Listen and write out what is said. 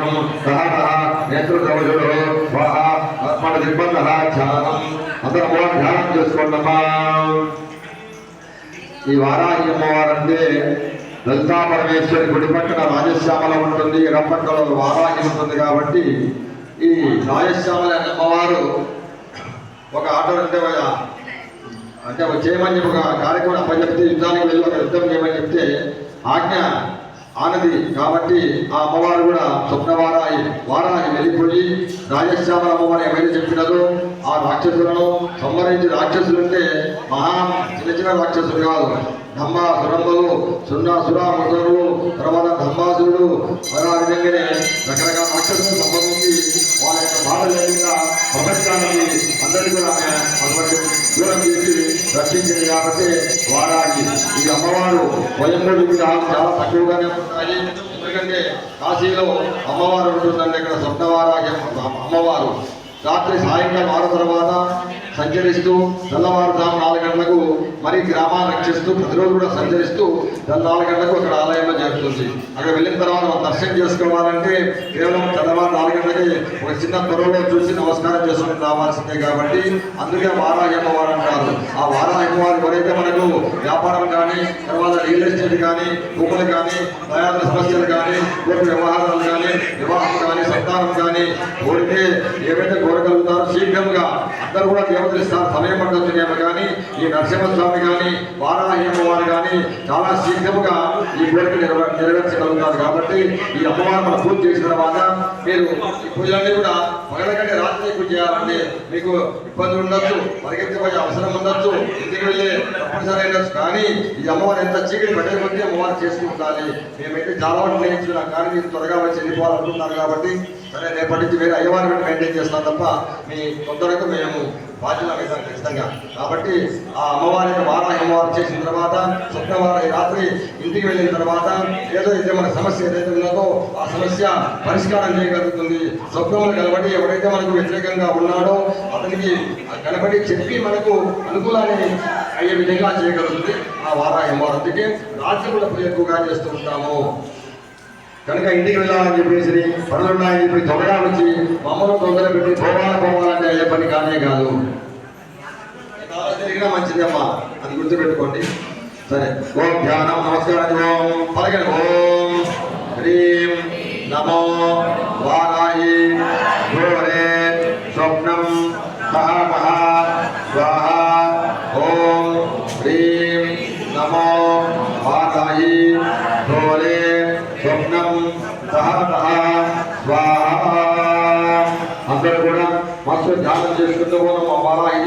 స్వప్నం సహ నేత్రదవజుడు స్వాహ ఆత్మడ దిగ్బంధ అందరూ ధ్యానం చేసుకోండమ్మా. ఈ వారాహి అమ్మవారంటే లలితా పరమేశ్వరి గుడి పక్కన రాజశ్యామల ఉంటుంది ఎడపక్కలో వారాహి ఉంటుంది కాబట్టి ఈ రాజశ్యామల అనే అమ్మవారు ఒక ఆటో అంటే అంటే ఒక చేయమని ఒక కార్యక్రమం అప్పచెప్తే యుద్ధానికి వెళ్ళి ఒక యుద్ధం చేయమని చెప్తే ఆజ్ఞ ఆనది. కాబట్టి ఆ అమ్మవారు కూడా స్వప్నవారాయి వారాయి వెళ్ళిపోయి రాజశ్యామల అమ్మవారు ఏమైనా చెప్పినదో ఆ రాక్షసులను సంహరించి రాక్షసులంటే మహా చిన్న చిన్న రాక్షసులు కాదు. ధమ్మ సురంబలు సున్నా సురాముసులు తర్వాత ధమ్మాసురుడు మరి ఆ విధంగానే రకరకాల రాక్షసులు సంబంధించి రక్షించింది కాబట్టి వారాగి ఈ అమ్మవారు స్వయంభూ విగ్రహాలు చాలా తక్కువగానే ఉంటాయి. ఎందుకంటే కాశీలో అమ్మవారు ఉంటుందంటే ఇక్కడ స్వప్నవారాగి అమ్మవారు. రాత్రి సాయంకాలం ఆరు తర్వాత సంచరిస్తూ తెల్లవారుజాము నాలుగు గంటలకు మరి గ్రామాన్ని రక్షిస్తూ ప్రతిరోజు కూడా సంచరిస్తూ నాలుగు గంటలకు అక్కడ ఆలయంలో చేరుతుంది అక్కడ వెళ్ళిన తర్వాత దర్శనం చేసుకోవాలంటే కేవలం తెల్ల కాబట్టి ఒక చిన్న త్వరలో చూసి నమస్కారం చేసుకుని రావాల్సిందే కాబట్టి అందుకే వారాహి అమ్మవారు అంటారు. ఆ వారాహి అమ్మవారు ఎవరైతే మనకు వ్యాపారం కానీ తర్వాత రియల్ ఎస్టేట్ కానీ భూములు కానీ తయారు సమస్యలు కానీ కోర్టు వ్యవహారాలు కానీ వివాహం కానీ సంతానం కానీ కోరితే ఏవైతే కోరగలుగుతారో శీఘ్రంగా అందరూ కూడా దేవతలు ఇస్తారు. సమయం పడుతుందేమో కానీ ఈ నరసింహస్వామి కానీ వారాహి అమ్మవారు కానీ చాలా శీఘ్రముగా ఈ కోరిక నెరవేర్చగలుగుతారు. కాబట్టి ఈ అమ్మవారు మనం పూజ చేసిన తర్వాత మీరు పూజలన్నీ కూడా పగల కంటే రాత్రి ఎక్కువ చేయాలండి. మీకు ఇబ్బంది ఉండొచ్చు పరిగెత్తిపోయే అవసరం ఉండొచ్చు ఇంటికి వెళ్ళి తప్పనిసరి ఉండొచ్చు కానీ ఈ అమ్మవారు ఎంత చీకటి పెట్టే కొద్దీ అమ్మవారు చేస్తూ ఉండాలి మేమైతే చాలా వరకు నేర్చుకున్నాం కానీ మీరు త్వరగా వచ్చి వెళ్ళిపోవాలనుకుంటున్నారు కాబట్టి సరే రేపటి నుంచి వేరే అయ్యవారిని మెయింటైన్ చేస్తాం తప్ప మీ తొందరగా మేము బాధ్యత వేస్తాం ఖచ్చితంగా. కాబట్టి ఆ అమ్మవారి యొక్క అమ్మవారు చేసిన తర్వాత శుక్రవారం రాత్రి ఇంటికి వెళ్ళిన తర్వాత ఏదో మన సమస్య ఏదైతే ఉన్నదో ఆ సమస్య పరిష్కారం చేయగలుగుతుంది. స్వప్నములు కలబడి ఎవరైతే మనకు వ్యతిరేకంగా ఉన్నాడో అతనికి కనబడి చెప్పి మనకు అనుకూలాన్ని అయ్యే విధంగా చేయగలుగుతుంది ఆ వారాహి అమ్మవారు. అందుకే రాత్రి కూడా ఎక్కువగా చేస్తూ ఉంటాము. కనుక ఇంటికి వెళ్ళాలని చెప్పేసి పనులున్నాయని చెప్పి త్వరగా నుంచి మమ్మల్ని తొందర పెట్టి భోగాలు పోవాలని అయ్యే పని కానే కాదు. ఎలా జరిగినా మంచిది అది గుర్తుపెట్టుకోండి. సరే ఓం ధ్యానం నమస్కారం ఓం పలకండి. ఓం హ్రీం నమో వారాయి ఘోరే స్వప్నం మహా మహా స్వాహ. ఓం హ్రీం నమో వారాయి ఘోరే స్వప్నం సహ మహా అందరూ కూడా మస్తు ధ్యానం చేసుకుంటూ మనం వారాయి